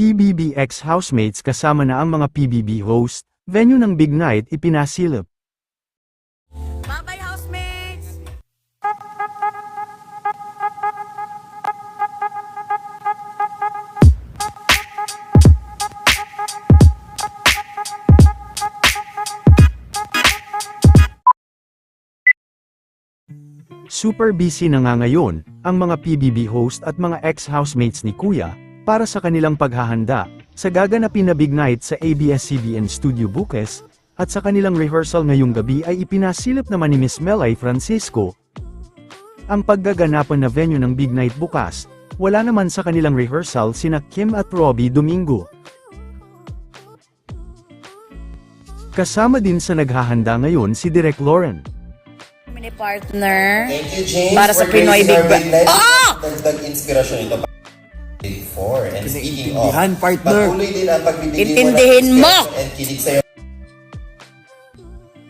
PBBX housemates kasama na ang mga PBB host, venue ng Big Night ipinasilip. Bye-bye, housemates! Super busy na nga ngayon, ang mga PBB host at mga ex-housemates ni Kuya, para sa kanilang paghahanda, sa gaganapin na Big Night sa ABS-CBN Studio Buques, at sa kanilang rehearsal ngayong gabi ay ipinasilip naman ni Miss Melay Francisco. Ang paggaganapan na venue ng Big Night bukas, wala naman sa kanilang rehearsal sina Kim at Robbie Domingo. Kasama din sa naghahanda ngayon si Direk Lauren. Kami ni partner. Thank you, James. Para sa Pinoy Big Bra- Night. Ah! Dagdag inspirasyon ito. Four. And speaking of, partner. patuloy din ang pagbibigay Intindihin mo ng mo! and kilig sa'yo.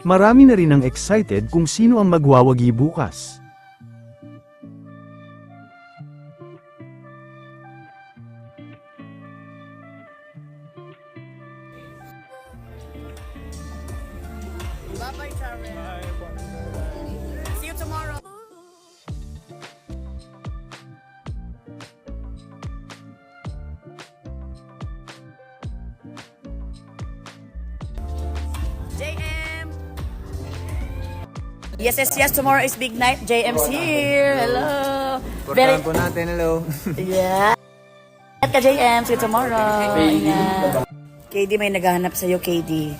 Marami na rin ang excited kung sino ang magwawagi bukas. Bye-bye, Sharon. See Yes, yes, yes. Tomorrow is big night. JM's here. Hello. Portahan po natin, hello. Yeah. At ka, JM. See you tomorrow. Ingat. KD, may naghahanap sa'yo, KD.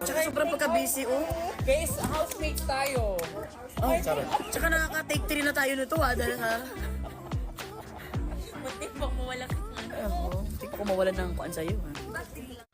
Tsaka sobrang pagka-busy, oh. Guys, housemates tayo. oh. Tsaka nakaka-take 3 na tayo nito, ah. Dahil ha. ako mawalan ng kuan sa'yo. Ha?